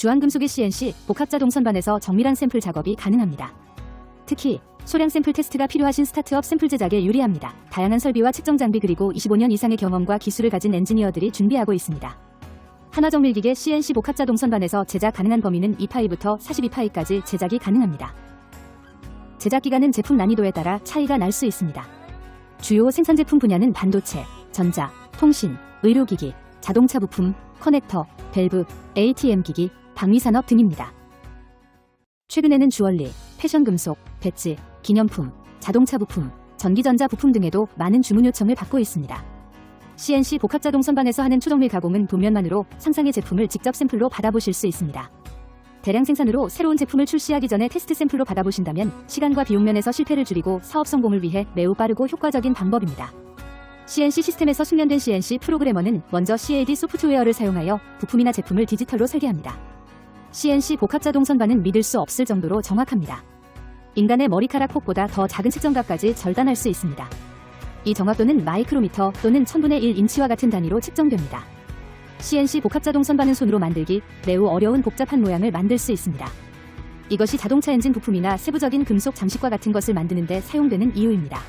주한금속의 CNC 복합자 동 선반에서 정밀한 샘플 작업이 가능합니다. 특히 소량 샘플 테스트가 필요하신 스타트업 샘플 제작에 유리합니다. 다양한 설비와 측정 장비 그리고 25년 이상의 경험과 기술을 가진 엔지니어들이 준비하고 있습니다. 한화정밀기계 CNC 복합자 동 선반에서 제작 가능한 범위는 2파이부터 42파이까지 제작이 가능합니다. 제작 기간은 제품 난이도에 따라 차이가 날 수 있습니다. 주요 생산 제품 분야는 반도체, 전자, 통신, 의료기기, 자동차 부품, 커넥터, 밸브, ATM 기기, 방위산업 등입니다. 최근에는 주얼리, 패션 금속, 배지, 기념품, 자동차 부품, 전기전자 부품 등에도 많은 주문 요청을 받고 있습니다. CNC 복합자동 선반에서 하는 초정밀 가공은 도면만으로 상상의 제품을 직접 샘플로 받아보실 수 있습니다. 대량 생산으로 새로운 제품을 출시하기 전에 테스트 샘플로 받아보신다면 시간과 비용 면에서 실패를 줄이고 사업 성공을 위해 매우 빠르고 효과적인 방법입니다. CNC 시스템에서 숙련된 CNC 프로그래머는 먼저 CAD 소프트웨어를 사용하여 부품이나 제품을 디지털로 설계합니다. CNC 복합자동 선반은 믿을 수 없을 정도로 정확합니다. 인간의 머리카락 폭보다 더 작은 측정값까지 절단할 수 있습니다. 이 정확도는 마이크로미터 또는 1000분의 1 인치와 같은 단위로 측정됩니다. CNC 복합자동 선반은 손으로 만들기 매우 어려운 복잡한 모양을 만들 수 있습니다. 이것이 자동차 엔진 부품이나 세부적인 금속 장식과 같은 것을 만드는데 사용되는 이유입니다.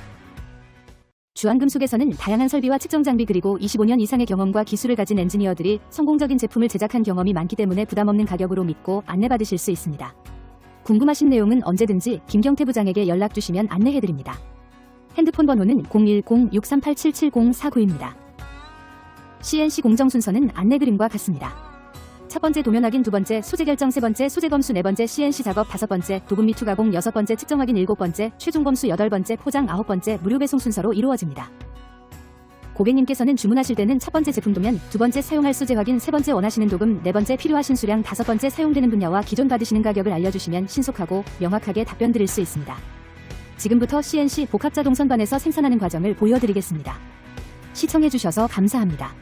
주한금속에서는 다양한 설비와 측정 장비 그리고 25년 이상의 경험과 기술을 가진 엔지니어들이 성공적인 제품을 제작한 경험이 많기 때문에 부담 없는 가격으로 믿고 안내받으실 수 있습니다. 궁금하신 내용은 언제든지 김경태 부장에게 연락 주시면 안내해드립니다. 핸드폰 번호는 010-6387-7049입니다. CNC 공정 순서는 안내 그림과 같습니다. 첫 번째 도면 확인 두 번째 소재 결정 세 번째 소재 검수 네 번째 CNC 작업 다섯 번째 도금 미투 가공 여섯 번째 측정 확인 일곱 번째 최종 검수 여덟 번째 포장 아홉 번째 무료 배송 순서로 이루어집니다. 고객님께서는 주문하실 때는 첫 번째 제품 도면, 두 번째 사용할 소재 확인, 세 번째 원하시는 도금, 네 번째 필요하신 수량, 다섯 번째 사용되는 분야와 기존 받으시는 가격을 알려주시면 신속하고 명확하게 답변 드릴 수 있습니다. 지금부터 CNC 복합자동 선반에서 생산하는 과정을 보여드리겠습니다. 시청해주셔서 감사합니다.